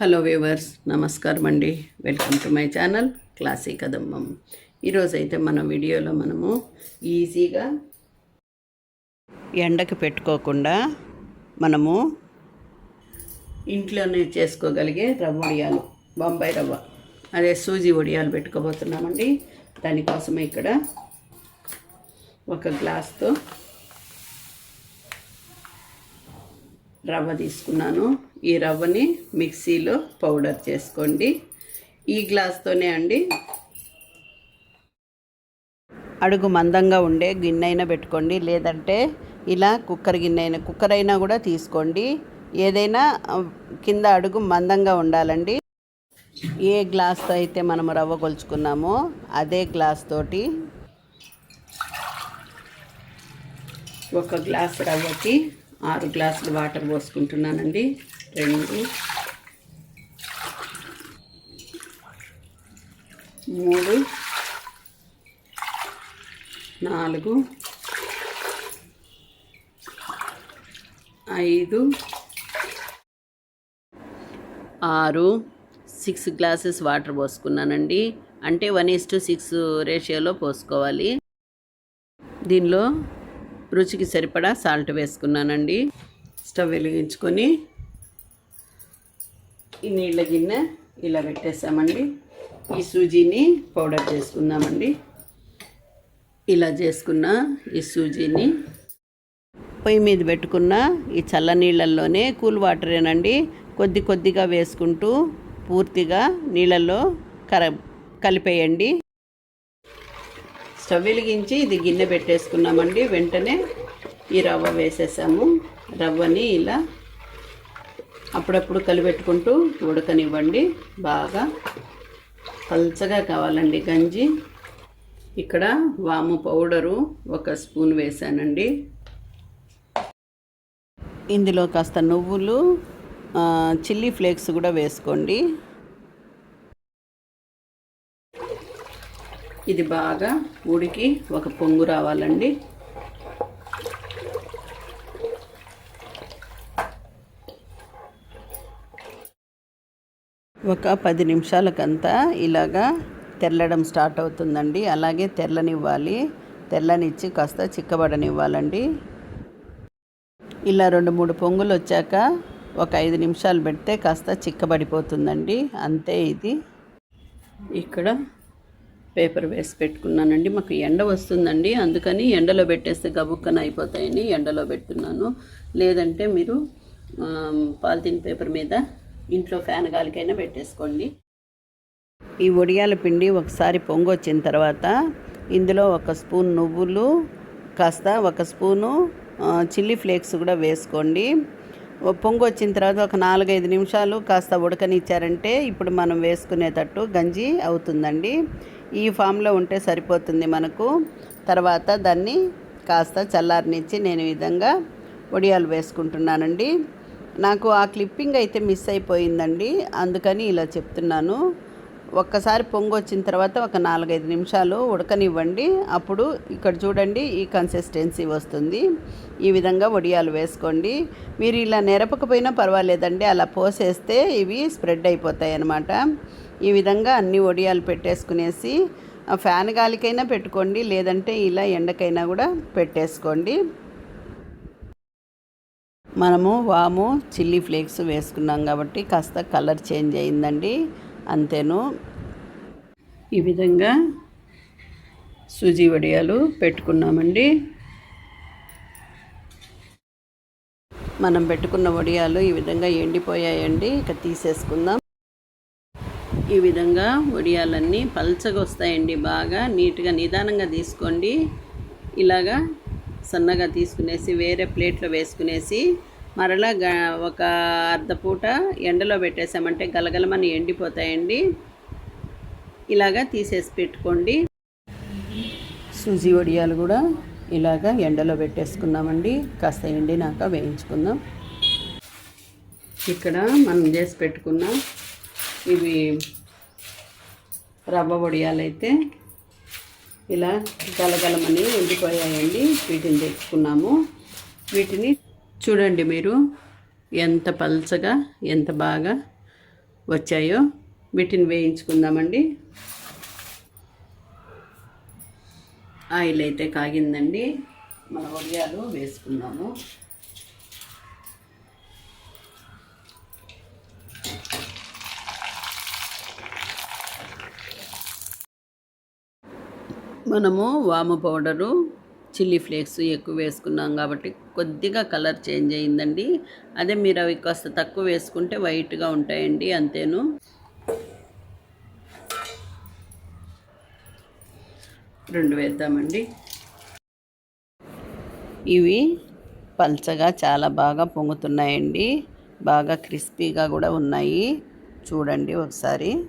Hello viewers నమస్కారం అండి. Welcome to my channel classy కదమ్మం ఈరోజు అయితే మన వీడియోలో మనము ఈజీగా ఎండకు పెట్టుకోకుండా మనము ఇంట్లోనే చేసుకోగలిగే రవ్వ వడియాలు బొంబాయి రవ్వ. అదే సూజీ వడియాలు పెట్టుకోబోతున్నామండి. దానికోసం ఇక్కడ ఒక గ్లాస్తో రవ్వ తీసుకున్నాను. ఈ రవ్వని మిక్సీలో పౌడర్ చేసుకోండి. ఈ గ్లాస్తోనే అండి. అడుగు మందంగా ఉండే గిన్నె అయినా పెట్టుకోండి. లేదంటే ఇలా కుక్కర్ గిన్నె అయినా కుక్కర్ అయినా కూడా తీసుకోండి. ఏదైనా కింద అడుగు మందంగా ఉండాలండి. ఏ గ్లాస్తో అయితే మనం రవ్వ కొలుచుకున్నామో అదే గ్లాస్ తోటి ఒక గ్లాస్ రవ్వకి ఆరు గ్లాసులు వాటర్ పోసుకుంటున్నానండి. రెండు మూడు నాలుగు ఐదు ఆరు సిక్స్ గ్లాసెస్ వాటర్ పోసుకున్నానండి. అంటే వన్ ఇస్ టు సిక్స్ రేషియోలో పోసుకోవాలి. దీనిలో రుచికి సరిపడా సాల్ట్ వేసుకున్నానండి. స్టవ్ వెలిగించుకొని ఈ నీళ్ళ గిన్నె ఇలా పెట్టేసామండి. ఈ సూజీని పౌడర్ చేసుకుందామండి. ఇలా చేసుకున్న ఈ సూజీని పొయ్యి మీద పెట్టుకున్న ఈ చల్ల నీళ్ళల్లోనే కూల్ వాటరేనండి. కొద్ది కొద్దిగా వేసుకుంటూ పూర్తిగా నీళ్ళల్లో కర కలిపేయండి. స్టవ్ వెలిగించి ఇది గిన్నె పెట్టేసుకున్నామండి. వెంటనే ఈ రవ్వ వేసేసాము. రవ్వని ఇలా అప్పుడప్పుడు కలిపెట్టుకుంటూ ఉడకనివ్వండి. బాగా పల్చగా కావాలండి గంజి. ఇక్కడ వాము పౌడరు ఒక స్పూన్ వేసానండి. ఇందులో కాస్త నువ్వులు చిల్లీ ఫ్లేక్స్ కూడా వేసుకోండి. ఇది బాగా ఉడికి ఒక పొంగు రావాలండి. ఒక పది నిమిషాలకంతా ఇలాగా తెల్లడం స్టార్ట్ అవుతుందండి. అలాగే తెల్లనివ్వాలి. తెల్లనిచ్చి కాస్త చిక్కబడనివ్వాలండి. ఇలా రెండు మూడు పొంగులు వచ్చాక ఒక ఐదు నిమిషాలు పెడితే కాస్త చిక్కబడిపోతుందండి. అంతే ఇది. ఇక్కడ పేపర్ వేసి పెట్టుకున్నానండి. మాకు ఎండ వస్తుందండి. అందుకని ఎండలో పెట్టేస్తే గబుక్కన అయిపోతాయని ఎండలో పెడుతున్నాను. లేదంటే మీరు పాలిథిన్ పేపర్ మీద ఇంట్లో ఫ్యాన్ గాలికైనా పెట్టేసుకోండి. ఈ వడియాల పిండి ఒకసారి పొంగొచ్చిన తర్వాత ఇందులో ఒక స్పూన్ నువ్వులు కాస్త ఒక స్పూను చిల్లీ ఫ్లేక్స్ కూడా వేసుకోండి. పొంగు వచ్చిన తర్వాత ఒక నాలుగైదు నిమిషాలు కాస్త ఉడకనిచ్చారంటే ఇప్పుడు మనం వేసుకునేటట్టు గంజి అవుతుందండి. ఈ ఫామ్లో ఉంటే సరిపోతుంది మనకు. తర్వాత దాన్ని కాస్త చల్లారనిచ్చి నేను ఈ విధంగా వడియాలు వేసుకుంటున్నానండి. నాకు ఆ క్లిప్పింగ్ అయితే మిస్ అయిపోయిందండి. అందుకని ఇలా చెప్తున్నాను. ఒక్కసారి పొంగు వచ్చిన తర్వాత ఒక నాలుగైదు నిమిషాలు ఉడకనివ్వండి. అప్పుడు ఇక్కడ చూడండి ఈ కన్సిస్టెన్సీ వస్తుంది. ఈ విధంగా వడియాలు వేసుకోండి. మీరు ఇలా నెరపకపోయినా పర్వాలేదండి. అలా పోసేస్తే ఇవి స్ప్రెడ్ అయిపోతాయి అన్నమాట ఈ విధంగా అన్ని వడియాలు పెట్టేసుకునేసి ఆ ఫ్యాన్ గాలికైనా పెట్టుకోండి లేదంటే ఇలా ఎండకైనా కూడా పెట్టేసుకోండి. మనము వాము చిల్లీ ఫ్లేక్స్ వేసుకున్నాం కాబట్టి కాస్త కలర్ చేంజ్ అయిందండి అంతేను. ఈ విధంగా సూజీ వడియాలు పెట్టుకున్నామండి. మనం పెట్టుకున్న వడియాలు ఈ విధంగా ఎండిపోయాయండి ఇక తీసేసుకుందాం. ఈ విధంగా వడియాలన్నీ పల్చగా వస్తాయండి బాగా. నీట్గా నిదానంగా తీసుకోండి. ఇలాగా సన్నగా తీసుకునేసి వేరే ప్లేట్లో వేసుకునేసి మరలా గ ఒక అర్ధపూట ఎండలో పెట్టేసామంటే గలగలమని ఎండిపోతాయండి. ఇలాగా తీసేసి పెట్టుకోండి. సూజీ వడియాలు కూడా ఇలాగా ఎండలో పెట్టేసుకున్నామండి కాస్త ఎండినాక వేయించుకుందాం. ఇక్కడ మనం చేసి పెట్టుకున్న ఇవి రవ్వ వడియాలైతే ఇలా గలగలమని ఎండిపోయాయండి. వీటిని తెచ్చుకున్నాము. వీటిని చూడండి మీరు ఎంత పల్చగా ఎంత బాగా వచ్చాయో. వీటిని వేయించుకుందామండి. ఆయిల్ అయితే కాగిందండి. మన వడియాలు వేసుకుందాము మనము వాము పౌడరు చిల్లీ ఫ్లేక్స్ ఎక్కువ వేసుకున్నాం కాబట్టి కొద్దిగా కలర్ చేంజ్ అయిందండి. అదే మీరు అవి కాస్త తక్కువ వేసుకుంటే వైట్గా ఉంటాయండి అంతేను. రెండు వేద్దామండి. ఇవి పల్చగా చాలా బాగా పొంగుతున్నాయండి. బాగా క్రిస్పీగా కూడా ఉన్నాయి. చూడండి ఒకసారి.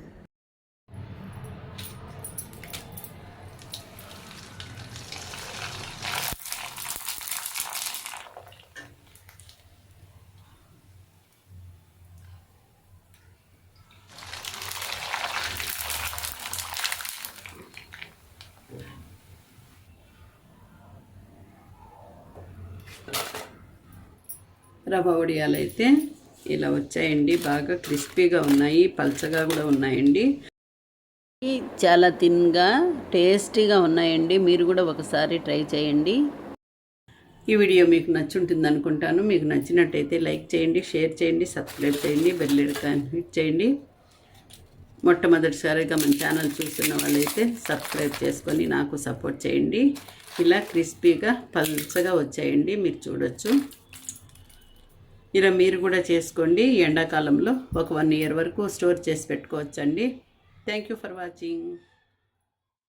రవ్వ వడియాలు అయితే ఇలా వచ్చాయండి. బాగా క్రిస్పీగా ఉన్నాయి పల్చగా కూడా ఉన్నాయండి. చాలా థిన్గా టేస్టీగా ఉన్నాయండి. మీరు కూడా ఒకసారి ట్రై చేయండి. ఈ వీడియో మీకు నచ్చుంటుంది అనుకుంటాను. మీకు నచ్చినట్టయితే లైక్ చేయండి షేర్ చేయండి సబ్స్క్రైబ్ చేయండి బెల్ హిట్ చేయండి. మొట్టమొదటిసారిగా మన ఛానల్ చూస్తున్న వాళ్ళైతే సబ్స్క్రైబ్ చేసుకొని నాకు సపోర్ట్ చేయండి. ఇలా క్రిస్పీగా పల్చగా వచ్చాయండి. మీరు చూడొచ్చు. ఇలా మీరు కూడా చేసుకోండి. ఎండాకాలంలో ఒక వన్ ఇయర్ వరకు స్టోర్ చేసి పెట్టుకోవచ్చండి. Thank you for watching.